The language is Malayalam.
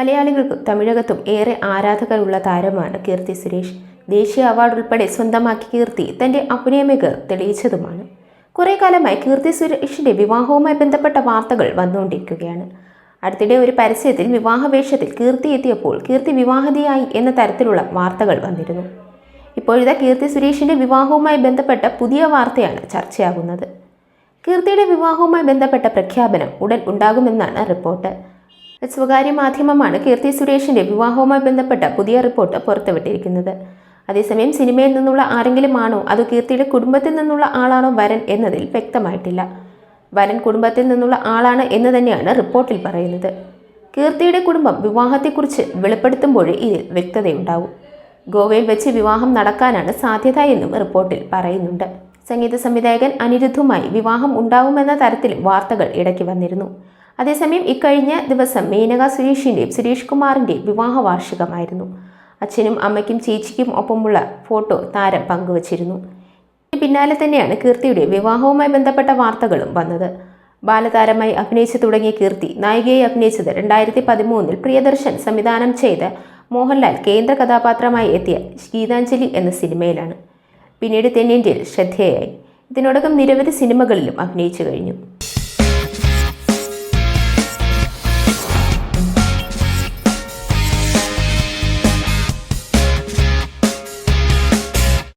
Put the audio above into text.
മലയാളികൾക്കും തമിഴകത്തും ഏറെ ആരാധകരുള്ള താരമാണ് കീർത്തി സുരേഷ്. ദേശീയ അവാർഡ് ഉൾപ്പെടെ സ്വന്തമാക്കി കീർത്തി തന്റെ അഭിനയ മികവ് തെളിയിച്ചതുമാണ്. കുറേ കാലമായി കീർത്തി സുരേഷിന്റെ വിവാഹവുമായി ബന്ധപ്പെട്ട വാർത്തകൾ വന്നുകൊണ്ടിരിക്കുകയാണ്. അടുത്തിടെ ഒരു പരസ്യത്തിൽ വിവാഹവേഷത്തിൽ കീർത്തി എത്തിയപ്പോൾ കീർത്തി വിവാഹിതയായി എന്ന തരത്തിലുള്ള വാർത്തകൾ വന്നിരുന്നു. ഇപ്പോഴത്തെ കീർത്തി സുരേഷിന്റെ വിവാഹവുമായി ബന്ധപ്പെട്ട പുതിയ വാർത്തയാണ് ചർച്ചയാകുന്നത്. കീർത്തിയുടെ വിവാഹവുമായി ബന്ധപ്പെട്ട പ്രഖ്യാപനം ഉടൻ ഉണ്ടാകുമെന്നാണ് റിപ്പോർട്ട്. സ്വകാര്യ മാധ്യമമാണ് കീർത്തി സുരേഷിന്റെ വിവാഹവുമായി ബന്ധപ്പെട്ട പുതിയ റിപ്പോർട്ട് പുറത്തുവിട്ടിരിക്കുന്നത്. അതേസമയം സിനിമയിൽ നിന്നുള്ള ആരെങ്കിലും ആണോ അതോ കീർത്തിയുടെ കുടുംബത്തിൽ നിന്നുള്ള ആളാണോ വരൻ എന്നതിൽ വ്യക്തമായിട്ടില്ല. വരൻ കുടുംബത്തിൽ നിന്നുള്ള ആളാണ് എന്ന് തന്നെയാണ് റിപ്പോർട്ടിൽ പറയുന്നത്. കീർത്തിയുടെ കുടുംബം വിവാഹത്തെക്കുറിച്ച് വെളിപ്പെടുത്തുമ്പോഴേ ഇതിൽ വ്യക്തതയുണ്ടാവും. ഗോവയിൽ വെച്ച് വിവാഹം നടക്കാനാണ് സാധ്യത എന്നും റിപ്പോർട്ടിൽ പറയുന്നുണ്ട്. സംഗീത സംവിധായകൻ അനിരുദ്ധുമായി വിവാഹം ഉണ്ടാവുമെന്ന തരത്തിൽ വാർത്തകൾ ഇടയ്ക്ക് വന്നിരുന്നു. അതേസമയം ഇക്കഴിഞ്ഞ ദിവസം മേനക സുരേഷിന്റെയും സുരേഷ് കുമാറിന്റെയും വിവാഹ വാർഷികമായിരുന്നു. അച്ഛനും അമ്മയ്ക്കും ചേച്ചിക്കും ഒപ്പമുള്ള ഫോട്ടോ താരം പങ്കുവച്ചിരുന്നു. പിന്നാലെ തന്നെയാണ് കീർത്തിയുടെ വിവാഹവുമായി ബന്ധപ്പെട്ട വാർത്തകളും വന്നത്. ബാലതാരമായി അഭിനയിച്ചു തുടങ്ങിയ കീർത്തി നായികയായി അഭിനയിച്ചത് രണ്ടായിരത്തി പതിമൂന്നിൽ പ്രിയദർശൻ സംവിധാനം ചെയ്ത മോഹൻലാൽ കേന്ദ്ര കഥാപാത്രമായി എത്തിയ ഗീതാഞ്ജലി എന്ന സിനിമയിലാണ്. പിന്നീട് തെന്നിന്ത്യയിൽ ശ്രദ്ധേയായി. ഇതിനോടകം നിരവധി സിനിമകളിലും അഭിനയിച്ചു കഴിഞ്ഞു.